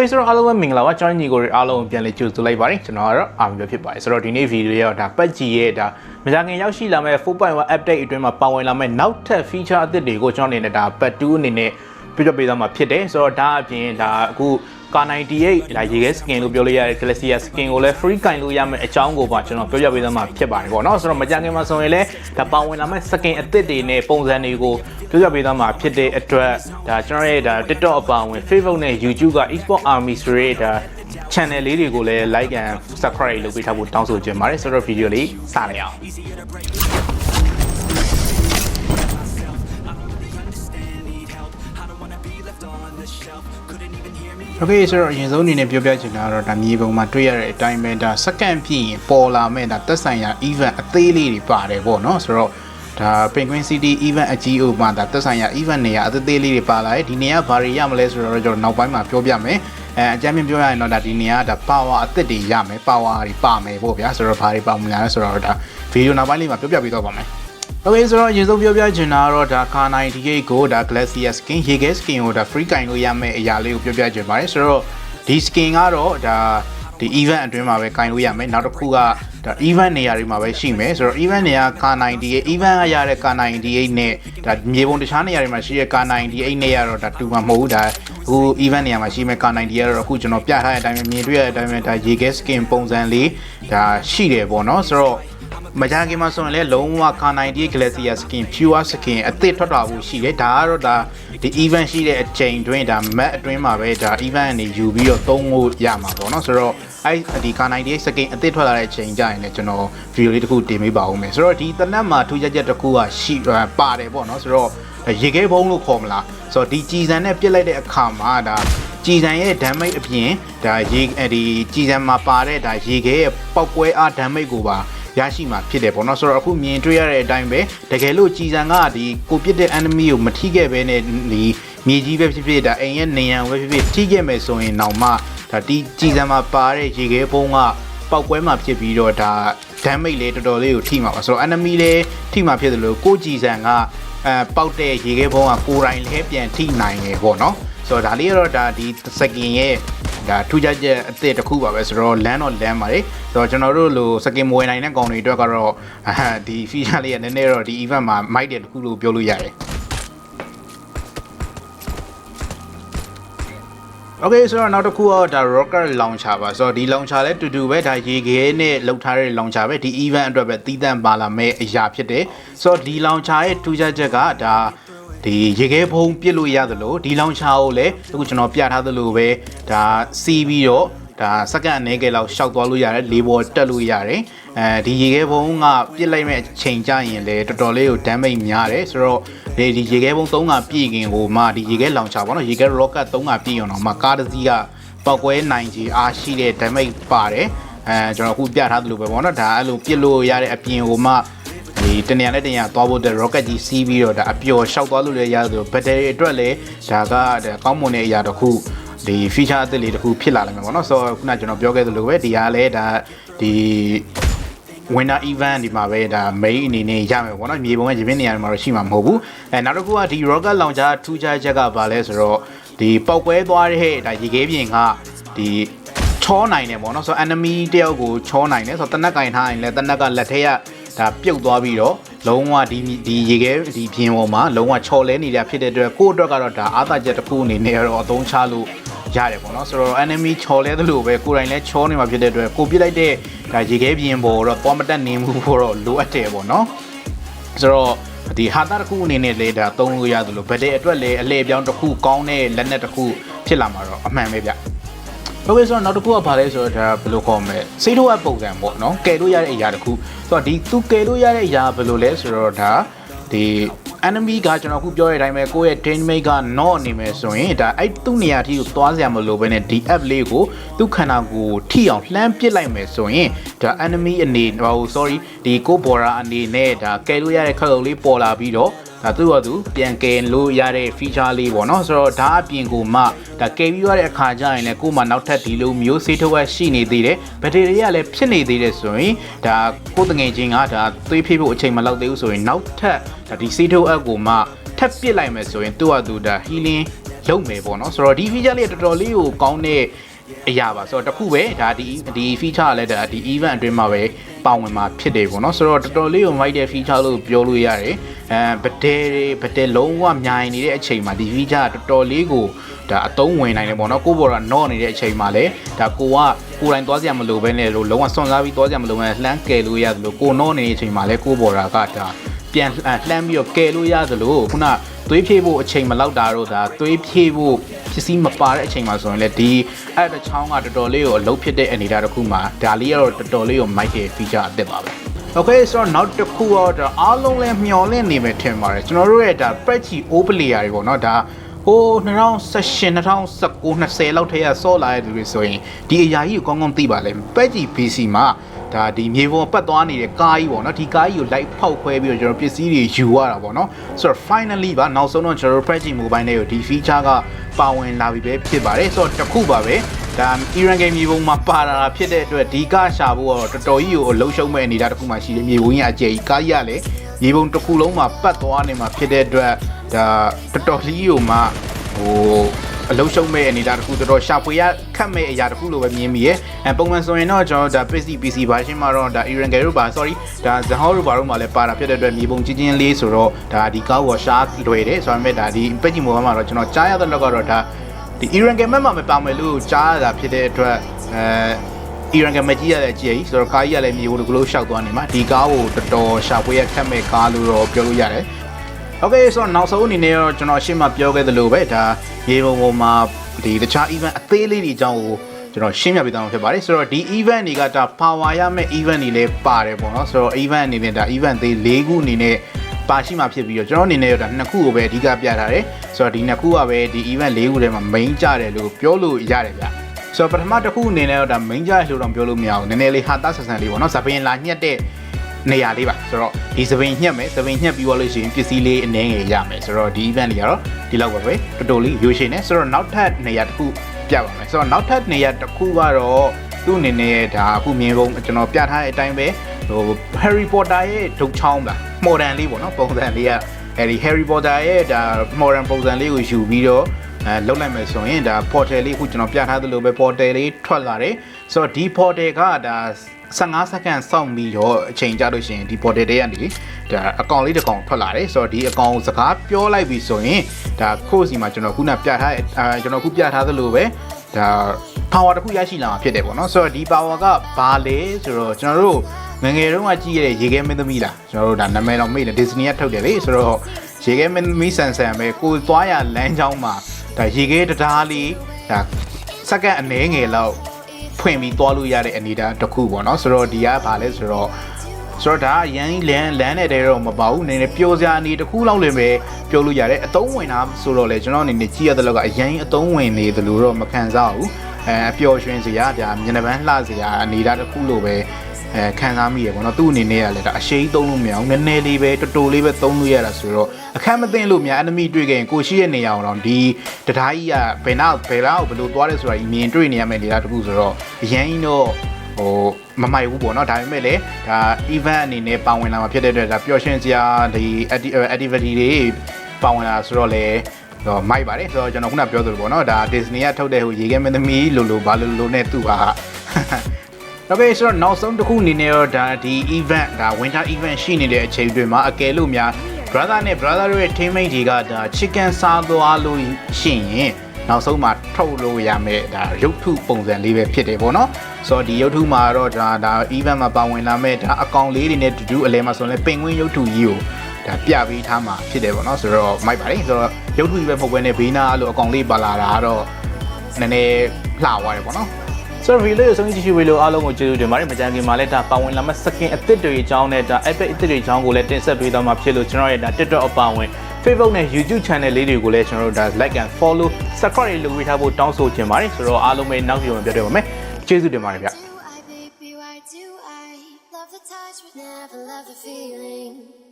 Okay ဆိုတော့အားလုံးပဲမင်္ဂလာပါကျွန်တော်ညီကိုတွေအားလုံးပြန်လေကြိုဆိုလိုက်ပါတယ်ကျွန်တော်ကတော့အာမီပဲဖြစ်ပါတယ်ဆိုတော့ဒီနေ့ဗီဒီယိုရဲ့ဒါပတ်ကြီးရဲ့ဒါမကြခင်ရောက်ရှိလာမဲ့4.1 update အတွင်းမှာပါဝင်လာမဲ့နောက်ထပ် feature အသစ်တွေကိုကျွန်တော်အနေနဲ့ဒါပတ်2အနေနဲ့ ပြပြပေးသွားမှာဖြစ်တယ်ဆိုတော့ဒါအပြင်ဒါအခုကာ98ဒါရေခဲ skin လို့ပြောလို့ရတဲ့ Glacier skin ကိုလည်း free ကင်လို့ရမယ့်အကြောင်းကိုပါကျွန်တော်ပြောပြပေးသွားမှာဖြစ်ပါတယ်ပေါ့နော်ဆိုတော့မကြခင်မှာဆိုရင်လည်းဒါပါဝင်လာမဲ့ skin အသစ်တွေနဲ့ပုံစံတွေကိုပြောပြပေးသွားမှာဖြစ်တဲ့အတွက်ဒါကျွန်တော်ရဲ့ဒါ TikTok အပါအဝင် Facebook နဲ့ YouTube က eSport Army ဆိုတဲ့ဒါ channel လေးတွေကိုလည်း like and subscribe လုပ်ပေးထားဖို့တောင်းဆိုချင်ပါတယ်ဆိုတော့ video လေးစလိုက်အောင် Okay ဆိုတော့အရင်ဆုံးအနေနဲ့ပြောပြချင်တာကတော့ဒါမြေပုံမှာတွေ့ရတဲ့အတိုင်းပဲဒါစက္ကန့်ပြည့်ရင်ပေါ်လာမဲ့ဒါသက်ဆိုင်ရာ event အသေးလေးတွေပါတယ်ပေါ့နော်ဆိုတော့ဒါ Penguin City event အကြီးအိုမှာဒါသက်ဆိုင်ရာ event နေရာအသေးသေးလေးတွေပါလာတယ်ဒီနေရာဘာတွေရမလဲဆိုတော့ကျွန်တော်နောက်ပိုင်းမှာပြောပြမယ်အဲအကြမ်းမြင်ပြောရရင်တော့ဒါဒီနေရာဒါ power အသက်တွေရမယ် power တွေပါမယ်ပေါ့ဗျာဆိုတော့ဘာတွေပါမလဲဆိုတော့ဒါဗီဒီယိုနောက်ပိုင်းလေးမှာပြောပြပေးတော့ပါမယ် Okay ဆိုတော့အရင်ဆုံးပြောပြချင်တာကတော့ဒါ Car 98ကိုဒါ Glacier skin ရေခဲ skin ကိုဒါ free ကင်လို့ရမယ့်အရာလေးကိုပြောပြချင်ပါတယ်ဆိုတော့ဒီ skin ကတော့ဒါဒီ event အတွင်းမှာပဲကင်လို့ရမယ်နောက်တစ်ခုကဒါ event နေရာတွေမှာပဲရှိမယ်ဆိုတော့ event နေရာ Car 98 event ကရတဲ့ Car 98နဲ့ဒါမြေပုံတခြားနေရာတွေမှာရှိတဲ့ Car 98နဲ့ကတော့ဒါတူမှာမဟုတ်ဘူးဒါအခု event နေရာမှာရှိမဲ့ Car 98ကတော့အခုကျွန်တော်ပြထားတဲ့အတိုင်းပဲမြင်တွေ့ရတဲ့အတိုင်းပဲဒါရေခဲ skin ပုံစံလေးဒါရှိတယ်ပေါ့နော်ဆိုတော့ မကြခင်မှာဆိုရင်လည်းလုံးဝ K98 Glacier skin pure skin အသစ်ထွက်တာဖို့ရှိတယ်ဒါကတော့ဒါဒီ event ရှိတဲ့အချိန်တွင်းဒါ map အတွင်းမှာပဲဒါ event အနေယူပြီးတော့သုံးဖို့ရမှာပေါ့နော်ဆိုတော့အဲ့ဒီ K98 skin အသစ်ထွက်လာတဲ့အချိန်ကျရင်လည်းကျွန်တော် video လေးတစ်ခုတင်ပေးပါဦးမယ်ဆိုတော့ဒီတနက်မှာထူးခြားချက်တစ်ခုကရှိပါတယ်ပေါ့နော်ဆိုတော့ရေခဲဘုံလို့ခေါ်မလားဆိုတော့ဒီကြည်စံနဲ့ပြစ်လိုက်တဲ့အခါမှာဒါကြည်စံရဲ့ damage အပြင်ဒါရေဒီကြည်စံမှာပါတဲ့ဒါရေခဲရဲ့ပောက်ကွဲအား damage ကိုပါ ရရှိမှာဖြစ်တယ်ပေါ့နော်ဆိုတော့အခုမြင်တွေ့ရတဲ့အတိုင်းပဲတကယ်လို့ကြည်စံကဒီကိုပြစ်တဲ့ enemy ကိုမထိခဲ့ဘဲနဲ့ဒီမြေကြီးပဲဖြစ်ဖြစ်ဒါအိမ်ရဲ့နေရန်ပဲဖြစ်ဖြစ်ထိခဲ့မယ်ဆိုရင်တော့မှဒါဒီကြည်စံမှာပါတဲ့ရေခဲဘုံကပောက်ကွဲမှာဖြစ်ပြီးတော့ဒါ damage လေးတော်တော်လေးကိုထိမှာပါဆိုတော့ enemy လေးထိမှာဖြစ်တယ်လို့ကိုကြည်စံကအဲပေါက်တဲ့ရေခဲဘုံကကိုယ်တိုင်လဲပြန်ထိနိုင်တယ်ပေါ့နော်ဆိုတော့ဒါလေးကတော့ဒါဒီစကင်ရဲ့ ဒါထူးခြားချက်အသစ်တစ်ခုပါပဲဆိုတော့လမ်းတော့လမ်းပါလေဆိုတော့ကျွန်တော်တို့လိုစကင်မွေနိုင်တဲ့ကောင်တွေအတွက်ကတော့အာဒီ feature လေးကနည်းနည်းတော့ဒီ event မှာမိုက်တယ်တစ်ခုလို့ပြောလို့ရတယ် Okay ဆိုတော့နောက်တစ်ခုကတော့ဒါ rocket launcher ပါဆိုတော့ဒီ launcher လည်းတူတူပဲဒါရေခဲနဲ့လောက်ထားတဲ့ launcher ပဲဒီ event အတွက်ပဲတီးတန့်ပါလာမဲ့အရာဖြစ်တယ်ဆိုတော့ဒီ launcher ရဲ့ထူးခြားချက်ကဒါ ဒီရေခဲဖုံးပစ်လို့ရသလိုဒီ launcher ကိုလည်းအခုကျွန်တော်ပြထားသလိုပဲဒါစီးပြီးတော့ဒါစက္ကန့်အနည်းငယ်လောက်ရှောက်သွားလို့ရတယ်လေးပေါ်တက်လို့ရတယ်အဲဒီရေခဲဘုံကပြစ်လိုက်မဲ့အချိန်ကြရင်လည်းတော်တော်လေးကို damage များတယ်ဆိုတော့ဒီဒီရေခဲဘုံ3ကပြည့်ခင်ဟိုမှဒီရေခဲလောင်ချပေါ့နော်ရေခဲ rocket 3ကပြည့်အောင်တော့မှကားတစ်စီးကပောက်ကွဲနိုင်ကြီးအားရှိတဲ့ damage ပါတယ်အဲကျွန်တော်အခုပြထားသလိုပဲပေါ့နော်ဒါအဲ့လိုပြစ်လို့ရတဲ့အပြင်ဟိုမှ ဒီတနေရာနဲ့တနေရာသွားဖို့တဲ့ rocket ကြီးစီးပြီးတော့ဒါအပျော်ရှောက်သွားလို့လည်းရတယ်ဘက်တရီအတွက်လည်းဒါကကောင်းမွန်တဲ့အရာတစ်ခုဒီ feature အသစ်လေးတစ်ခုဖြစ်လာလိမ့်မယ်ပေါ့နော်ဆိုတော့ခုနကျွန်တော်ပြောခဲ့သလိုပဲဒီကလည်းဒါဒီ winner event ဒီမှာပဲဒါ main အနေနဲ့ရမယ်ပေါ့နော်မြေပုံကရင်းနေရာတွေမှာတော့ရှိမှာမဟုတ်ဘူးအဲနောက်တစ်ခုကဒီ rocket launcher ထူးခြားချက်ကဘာလဲဆိုတော့ဒီပောက်ကွဲသွားတဲ့ဒါရေခဲပြင်ကဒီချောနိုင်တယ်ပေါ့နော်ဆိုတော့ enemy တယောက်ကိုချောနိုင်တယ်ဆိုတော့တနက်ကင်ထားရင်လည်းတနက်ကလက်ထဲက ဒါပြုတ်သွားပြီးတော့လုံးဝဒီဒီရေခဲဒီပြင်ပေါ်မှာလုံးဝချော်လဲနေတာဖြစ်တဲ့အတွက်ကိုယ့်အတွက်ကတော့ဒါအားသာချက်တစ်ခုအနေနဲ့တော့အသုံးချလို့ရတယ်ပေါ့နော်ဆိုတော့ enemy ချော်လဲသလိုပဲကိုယ်တိုင်လည်းချောနေမှာဖြစ်တဲ့အတွက်ကိုပြစ်လိုက်တဲ့ဒါရေခဲပြင်ပေါ်တော့သွားမတက်နေမှုပေါ်တော့လိုအပ်တယ်ပေါ့နော်ဆိုတော့ဒီဟာတာတစ်ခုအနေနဲ့လည်းဒါသုံးလို့ရတယ်လို့ဗတဲ့အတွက်လည်းအလဲပြောင်းတစ်ခုကောင်းတဲ့လက်နက်တစ်ခုဖြစ်လာမှာတော့အမှန်ပဲဗျ ဟုတ်ကဲ့ဆိုတော့နောက်တစ်ခုကဘာလဲဆိုတော့ဒါဘယ်လိုခေါ်မလဲစိတ်ထုတ်အပုံစံပေါ့နော်ကယ်လို့ရတဲ့အရာတစ်ခုဆိုတော့ဒီသူကယ်လို့ရတဲ့အရာဘယ်လိုလဲဆိုတော့ဒါဒီ enemy ကကျွန်တော်အခုပြောတဲ့အတိုင်းပဲကိုယ့်ရဲ့ teammate က not နေမယ်ဆိုရင်ဒါအဲ့သူ့နေရာထိကိုသွားစရာမလိုဘဲနဲ့ဒီ app လေးကိုသူ့ခန္ဓာကိုယ်ထိအောင်လှမ်းပစ်လိုက်မယ်ဆိုရင်ဒါ enemy အနေဟို sorry ဒီကို border အနေနဲ့ဒါကယ်လို့ရတဲ့ခက်လုံးလေးပေါ်လာပြီးတော့ ဒါသူ့ဘာသူပြန်ကယ်လို့ရတဲ့ feature လေးပေါ့နော်ဆိုတော့ဒါအပြင်ကိုမှဒါကယ်ပြီးရတဲ့အခါကျရင်လည်းကို့မှာနောက်ထပ်ဒီလိုမျိုးဆေးထုတ်ဝက်ရှိနေသေးတယ်ဘက်တရီကလည်းဖြစ်နေသေးတယ်ဆိုရင်ဒါကိုယ်တငယ်ချင်းကဒါသွေးဖိဖို့အချိန်မလောက်သေးဘူးဆိုရင်နောက်ထပ်ဒါဒီဆေးထုတ်အပ်ကိုမှထပ်ပစ်လိုက်မယ်ဆိုရင်သူ့ဟာသူဒါ healing လုပ်မယ်ပေါ့နော်ဆိုတော့ဒီ feature လေးတော်တော်လေးကိုကောင်းတဲ့ အရာပါဆိုတော့တခုပဲဒါဒီဒီ feature ကလည်းဒါဒီ event အတွင်းမှာပဲပါဝင်မှာဖြစ်တယ်ပေါ့နော်ဆိုတော့တော်တော်လေးကိုမိုက်တဲ့ feature လို့ပြောလို့ရတယ်အဲဗတဲတွေဗတဲလုံးဝမြိုင်နေတဲ့အချိန်မှာဒီ feature ကတော်တော်လေးကိုဒါအသုံးဝင်နိုင်တယ်ပေါ့နော်ကိုဘော်ကနော့နေတဲ့အချိန်မှာလည်းဒါကိုကကိုယ်တိုင်သွားစရာမလိုဘဲနဲ့လို့လုံးဝစွန့်စားပြီးသွားစရာမလိုဘဲလှမ်းကယ်လို့ရတယ်လို့ကိုနော့နေတဲ့အချိန်မှာလည်းကိုဘော်ကဒါပြန်လှမ်းပြီးတော့ကယ်လို့ရသလိုခုန သွေးဖြည့်ဖို့အချိန်မလောက်တာတော့ဒါသွေးဖြည့်ဖို့ပစ္စည်းမပါတဲ့အချိန်မှာဆိုရင်လည်းဒီအဲ့တချောင်းကတော်တော်လေးကိုအလုပ်ဖြစ်တဲ့အနေအထားတစ်ခုမှာဒါလေးကတော့တော်တော်လေးကိုမိုက်တဲ့ feature အသစ်ပါပဲ Okay ဆိုတော့နောက်တစ်ခုတော့ဒါအားလုံးလည်းမျှော်လင့်နေမယ်ထင်ပါတယ်ကျွန်တော်တို့ရဲ့ဒါ patchy O player တွေပေါ့နော်ဒါဟို2018 2019 20လောက်ထဲကဆော့လာတဲ့သူတွေဆိုရင်ဒီအရာကြီးကိုကောင်းကောင်းသိပါလိမ့်မယ် patchy PC မှာ ဒါဒီမြေပေါ်ပတ်သွားနေတဲ့ကားကြီးပေါ့နော်ဒီကားကြီးကို light ဖောက်ခွဲပြီးတော့ကျွန်တော်ပစ္စည်းတွေယူရတာပေါ့နော်ဆိုတော့ finally ပါနောက်ဆုံးတော့ကျွန်တော်တို့ patchy mobile တွေကိုဒီ feature ကပါဝင်လာပြီပဲဖြစ်ပါတယ်ဆိုတော့တစ်ခုပါပဲဒါ Iran game မြေပုံမှာပါလာတာဖြစ်တဲ့အတွက်ဒီကရှာဖို့ကတော့တော်တော်ကြီးကိုအလုံးရှုံးမဲ့အနေအထားတစ်ခုမှရှိတယ်မြေပုံကြီးအကျယ်ကြီးကားကြီးကလည်းမြေပုံတစ်ခုလုံးမှာပတ်သွားနေမှာဖြစ်တဲ့အတွက်ဒါတော်တော်လေးကိုမှဟို အလုံးရှုံးမဲ့အနေအထားတစ်ခုတော်တော်ရှာဖွေရခတ်မဲ့အရာတစ်ခုလိုပဲမြင်မိရဲ့အဲပုံမှန်ဆိုရင်တော့ကျွန်တော်ဒါ PC PC version မှာတော့ဒါ Iran game တို့ပါ sorry ဒါ Zahor တို့ပါတို့မှာလည်းပါတာဖြစ်တဲ့အတွက်မြေပုံချင်းချင်းလေးဆိုတော့ဒါဒီကားကိုရှာလွယ်တယ်ဆိုတော့မဲ့ဒါဒီ Page Mobile မှာတော့ကျွန်တော်ကြားရတဲ့လောက်ကတော့ဒါဒီ Iran game မှာမပါမယ်လို့ကြားရတာဖြစ်တဲ့အတွက်အဲ Iran game ကြီးရတဲ့ကြည်ကြီးဆိုတော့ကားကြီးကလည်းမြေကိုတကလို့ရှောက်သွားနေမှာဒီကားကိုတော်တော်ရှာဖွေရခက်မဲ့ကားလို့တော့ပြောလို့ရတယ် Okay ဆိုတော့နောက်ဆုံးအနေနဲ့တော့ကျွန်တော်ရှင်းမပြောခဲ့သလိုပဲဒါရေပုံပေါ်မှာဒီတခြား event အသေးလေးတွေအကြောင်းကိုကျွန်တော်ရှင်းပြပေးသွားမှာဖြစ်ပါတယ်ဆိုတော့ဒီ event တွေကဒါ power ရမယ့် event တွေလည်းပါတယ်ပေါ့နော်ဆိုတော့ event အနေနဲ့ဒါ event သေး၄ခုအနေနဲ့ပါရှိမှဖြစ်ပြီးတော့ကျွန်တော်အနေနဲ့ဒါနှစ်ခုကိုပဲအဓိကပြထားတယ်ဆိုတော့ဒီနှစ်ခုကပဲဒီ event ၄ခုထဲမှာ main ကြတယ်လို့ပြောလို့ရတယ်ဗျဆိုတော့ပထမတစ်ခုအနေနဲ့တော့ဒါ main ကြတယ်လို့တော့ပြောလို့မရဘူးနည်းနည်းလေးဟာတာဆန်ဆန်လေးပေါ့နော်ဇပင်လာညှက်တဲ့ နေရာလေးပါဆိုတော့ဒီသပင်ညှက်မယ်သပင်ညှက်ပြီးသွားလို့ရှိရင်ပစ္စည်းလေးအနှဲငယ်ရမယ်ဆိုတော့ဒီ event လေးကတော့ဒီလောက်ပဲပဲတော်တော်လေးရိုးရှင်းနေဆိုတော့နောက်ထပ်နေရာတစ်ခုပြပါမယ်ဆိုတော့နောက်ထပ်နေရာတစ်ခုကတော့သူ့အနေနဲ့ဒါအခုမြင်ပုံကျွန်တော်ပြထားတဲ့အတိုင်းပဲဟို Harry Potter ရဲ့ဒုတ်ချောင်းပါ modern လေးပေါ့နော်ပုံစံလေးကအဲဒီ Harry Potter ရဲ့ဒါ modern ပုံစံလေးကိုယူပြီးတော့ အဲလောက်လိုက်မယ်ဆိုရင်ဒါ portal လေးအခုကျွန်တော်ပြထားသလိုပဲ portal လေးထွက်လာတယ်ဆိုတော့ဒီ portal ကဒါ15စက္ကန့်စောင့်ပြီးတော့အချိန်ကြာလို့ရှိရင်ဒီ portal တွေကနေဒါအကောင့်လေးတစ်ကောင်ထွက်လာတယ်ဆိုတော့ဒီအကောင့်စကားပြောလိုက်ပြီဆိုရင်ဒါခို့စီမှာကျွန်တော်ခုနပြထားအဲကျွန်တော်ခုပြထားသလိုပဲဒါ power တစ်ခုရရှိလာမှာဖြစ်တယ်ပေါ့နော်ဆိုတော့ဒီ power ကဘာလဲဆိုတော့ကျွန်တော်တို့ငငယ်တုန်းကကြည့်ရတဲ့ရေခဲမင်းသမီးလားကျွန်တော်တို့ဒါနာမည်တော့မေ့တယ် Disney ကထုတ်တယ်လေဆိုတော့ရေခဲမင်းသမီးဆန်ဆန်ပဲကိုသွားရလမ်းကြောင်းမှာ ဒါရေခဲတရားလေးဒါစက္ကန့်အနည်းငယ်လောက်ဖွင့်ပြီးသွားလို့ရတဲ့အနေအထားတစ်ခုပေါ့နော်ဆိုတော့ဒီကဘာလဲဆိုတော့ဆိုတော့ဒါရန်လန်းလန်းတဲ့တဲတော့မပါဘူးနည်းနည်းပျော်စရာအနေတစ်ခုလောက်လည်းပဲပြောလို့ရတယ်အတုံးဝင်တာဆိုတော့လေကျွန်တော်အနေနဲ့ကြည့်ရတဲ့လောက်ကအရင်အတုံးဝင်နေတယ်လို့တော့မခံစားဘူးအဲအပျော်ရွှင်စရာဒါမျက်နှာပန်းလှစရာအနေအထားတစ်ခုလို့ပဲ အဲခံစားမိရပေါ့နော်သူ့အနေနဲ့ကလည်းဒါအရှိန်သုံးလို့မရဘူးနည်းနည်းလေးပဲတော်တော်လေးပဲသုံးလို့ရတာဆိုတော့အခက်မသိလို့များ enemy တွေ့ခဲ့ရင်ကိုရှိရဲ့နေရာအောင်တော့ဒီတထားကြီးကဘယ်နောက်ဘယ်လောက်ဘယ်လိုသွားလဲဆိုတာကြီးမြင်တွေ့နေရမယ့်နေရာတစ်ခုဆိုတော့အရင်တော့ဟိုမမိုက်ဘူးပေါ့နော်ဒါပေမဲ့လည်းဒါ event အနေနဲ့ပါဝင်လာမှာဖြစ်တဲ့အတွက်ဒါပျော်ရွှင်စရာဒီ activity တွေပါဝင်လာဆိုတော့လေတော့မိုက်ပါတယ်ဆိုတော့ကျွန်တော်ခုနပြောသလိုပေါ့နော်ဒါ Disney ကထုတ်တဲ့ဟိုရေခဲမင်းသမီးလိုလိုဘာလိုလိုနဲ့သူ့ဟာ Okay ဆိုတော့နောက်ဆုံးတစ်ခုအနေနဲ့တော့ဒါဒီ event ဒါ winter event ရှိနေတဲ့အချိန်တွေမှာအကယ်လို့များ brother နဲ့ brother တို့ရဲ့ teammate တွေကဒါ chicken စားသွားလို့ရှိရင်နောက်ဆုံးမှာထုတ်လို့ရမယ်ဒါရုပ်ထုပုံစံလေးပဲဖြစ်တယ်ပေါ့နော်ဆိုတော့ဒီရုပ်ထုမှာတော့ဒါဒါ event မှာပါဝင်လာမဲ့ဒါအကောင်လေးတွေနဲ့တူတူအလဲမှာဆိုရင်လည်းပင်ကွင်းရုပ်ထုကြီးကိုဒါပြပေးထားမှာဖြစ်တယ်ပေါ့နော်ဆိုတော့မိုက်ပါတယ်ဆိုတော့ရုပ်ထုကြီးပဲမဟုတ်ဘဲနဲ့ဘေးနာအဲ့လိုအကောင်လေးပါလာတာကတော့နည်းနည်းလှသွားတယ်ပေါ့နော် ဆိုတော့ video ကိုဆုံးဖြတ်ကြည့်ရှုပေးလို့အားလုံးကိုကျေးဇူးတင်ပါတယ်မကြခင်မှာလည်းဒါပါဝင်လာမဲ့ second အသစ်တွေအကြောင်းနဲ့ဒါ epic အသစ်တွေအကြောင်းကိုလည်းတင်ဆက်ပေးသွားမှာဖြစ်လို့ကျွန်တော်ရဲ့ဒါ TikTok အပါအဝင် Facebook နဲ့ YouTube channel လေးတွေကိုလည်းကျွန်တော်တို့ဒါ like and follow subscribe လုပ်ပေးထားဖို့တောင်းဆိုချင်ပါတယ်ဆိုတော့အားလုံးပဲနောက် video မှာပြောပြပါမယ်ကျေးဇူးတင်ပါတယ်ဗျ do I, baby, why do I love the touch but never love the feeling?